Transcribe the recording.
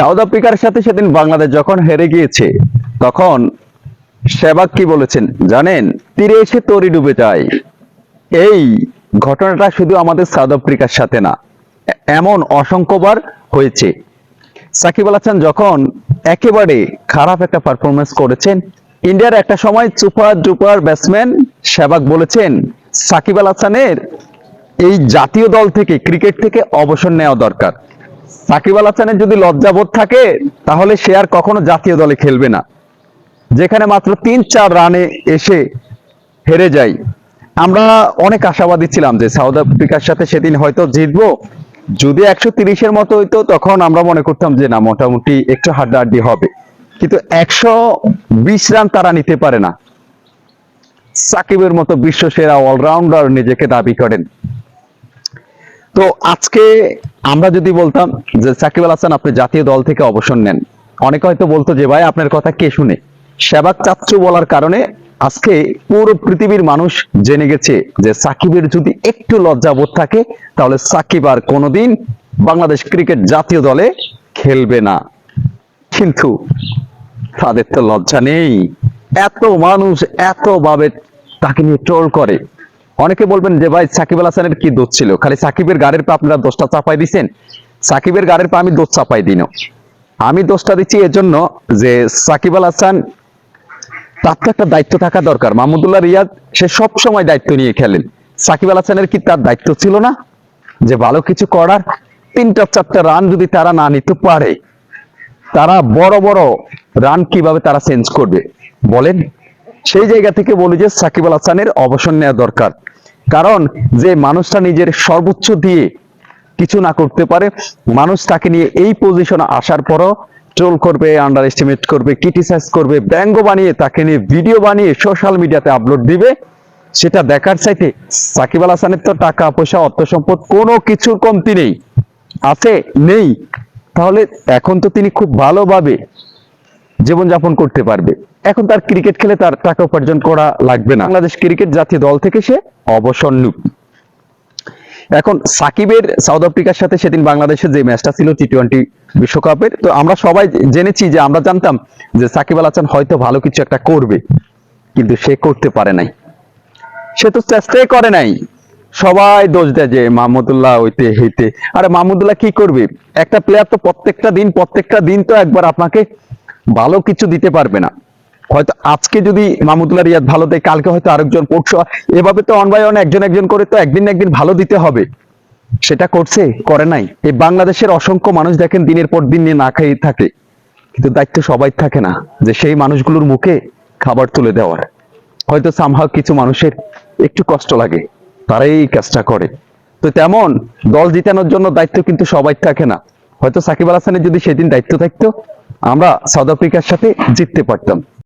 South আফ্রিকার সাথে সেদিন বাংলাদেশ যখন হেরে গিয়েছে, তখন সেবাক কি বলেছেন জানেন? তীরে এসে তরি ডুবে যায়। এই ঘটনাটা শুধু আমাদের সাউথ আফ্রিকার সাথে না, এমন অসংখ্যবার হয়েছে। সাকিব আল হাসান যখন একেবারে খারাপ একটা পারফরমেন্স করেছেন, ইন্ডিয়ার একটা সময় সুপার ডুপার ব্যাটসম্যান সেবাক বলেছেন, সাকিব আল হাসানের এই জাতীয় দল থেকে ক্রিকেট থেকে অবসর নেওয়া দরকার। সাকিব আল হাসানের যদি লজ্জাবোধ থাকে, তাহলে সে আর কখনো জাতীয় দলে খেলবে না। যেখানে মাত্র তিন চার রানে এসে হেরে যায়। আমরা অনেক আশাবাদী ছিলাম যে সাউথ আফ্রিকার সাথে সেদিন হয়তো জিতবো। যদি একশো তিরিশের মতো হইতো, তখন আমরা মনে করতাম যে না, মোটামুটি একটু হাড্ডাহাড্ডি হবে। কিন্তু একশো বিশ রান তারা নিতে পারে না। সাকিবের মতো বিশ্ব সেরা অলরাউন্ডার নিজেকে দাবি করেন। তো আজকে আমরা যদি বলতাম যে সাকিব আল হাসান আপনি জাতীয় দল থেকে অবসর নেন, অনেকে হয়তো বলতো যে ভাই আপনার কথা কে শুনে? সেবাক চাচ্ছু বলার কারণে আজকে পুরো পৃথিবীর মানুষ জেনে গেছে যে সাকিবের যদি একটু লজ্জাবোধ থাকে, তাহলে সাকিব আর কোনোদিন বাংলাদেশ ক্রিকেট জাতীয় দলে খেলবে না। কিন্তু তাদের তো লজ্জা নেই। এত মানুষ এত ভাবে তাকে নিয়ে ট্রোল করে। অনেকে বলবেন যে ভাই সাকিব আল হাসানের কি দোষ ছিল? খালি সাকিবের গাড়ির পা আপনারা দোষটা চাপাই দিছেন? সাকিবের গাড়ির পা আমি দোষ চাপাই দিন আমি দোষটা দিচ্ছি এজন্য যে সাকিব আল হাসান, তার তো একটা দায়িত্ব থাকা দরকার। মাহমুদুল্লাহ রিয়াদ, সে সব সময় দায়িত্ব নিয়ে খেলেন। সাকিব আল হাসানের কি তার দায়িত্ব ছিল না? যে ভালো কিছু করার তিনটা চারটা রান যদি তারা না নিতে পারে, তারা বড় বড় রান কীভাবে তারা চেঞ্জ করবে? বলেন, সেই জায়গা থেকে বলি যে সাকিব আল হাসানের অবসর নেওয়া দরকার। কারণ যে মানুষটা নিজের সর্বোচ্চ দিয়ে কিছু না করতে পারে, মানুষ তাকে নিয়ে এই পজিশনে আসার পরও ট্রোল করবে আন্ডার এস্টিমেট করবে ক্রিটিসাইজ করবে, ব্যঙ্গ বানিয়ে তাকে নিয়ে ভিডিও বানিয়ে সোশ্যাল মিডিয়াতে আপলোড দিবে, সেটা দেখার চাইতে সাকিব আল হাসানের তো টাকা, পয়সা অর্থ সম্পদ কোনো কিছুর কমতি নেই, আছে, নেই। তাহলে এখন তো তিনি খুব ভালোভাবে জীবনযাপন করতে পারবে। এখন তার ক্রিকেট খেলে তার টাকা উপার্জন করা লাগবে না। বাংলাদেশ ক্রিকেট জাতীয় দল থেকে সে অবসর নিক। এখন সাকিবের সাউথ আফ্রিকার সাথে সেদিন বাংলাদেশের যে ম্যাচটা ছিল টি টোয়েন্টি বিশ্বকাপের, তো আমরা সবাই জেনেছি যে আমরা জানতাম যে সাকিব আল হাসান হয়তো ভালো কিছু একটা করবে, কিন্তু সে করতে পারে নাই। সে তো চেষ্টাই করে নাই। সবাই দোষ দেয় যে মাহমুদুল্লাহ হইতে হইতে। আরে মাহমুদুল্লাহ কি করবে? একটা প্লেয়ার তো প্রত্যেকটা দিন প্রত্যেকটা দিন তো একবার আপনাকে ভালো কিছু দিতে পারবে না। হয়তো আজকে যদি মাহমুদুল্লাহ রিয়াদ ভালো দেয়, কালকে হয়তো আরেকজন পড়ছো এভাবে তো অন বাই অন একজন একজন করে তো একদিন একদিন ভালো দিতে হবে। সেটা করছে, করে নাই। এই বাংলাদেশের অসংখ্য মানুষ দেখেন দিনের পর দিন নিয়ে না খেয়ে থাকে। কিন্তু দায়িত্ব সবাই থাকে না, যে সেই মানুষগুলোর মুখে খাবার তুলে দেওয়ার। হয়তো সামহাও কিছু মানুষের একটু কষ্ট লাগে, তারাই এই কাজটা করে। তো তেমন দল জিতানোর জন্য দায়িত্ব কিন্তু সবাই থাকে না। হয়তো সাকিব আল হাসানের যদি সেদিন দায়িত্ব থাকতো আমরা সাউথ আফ্রিকার সাথে জিততে পারতাম।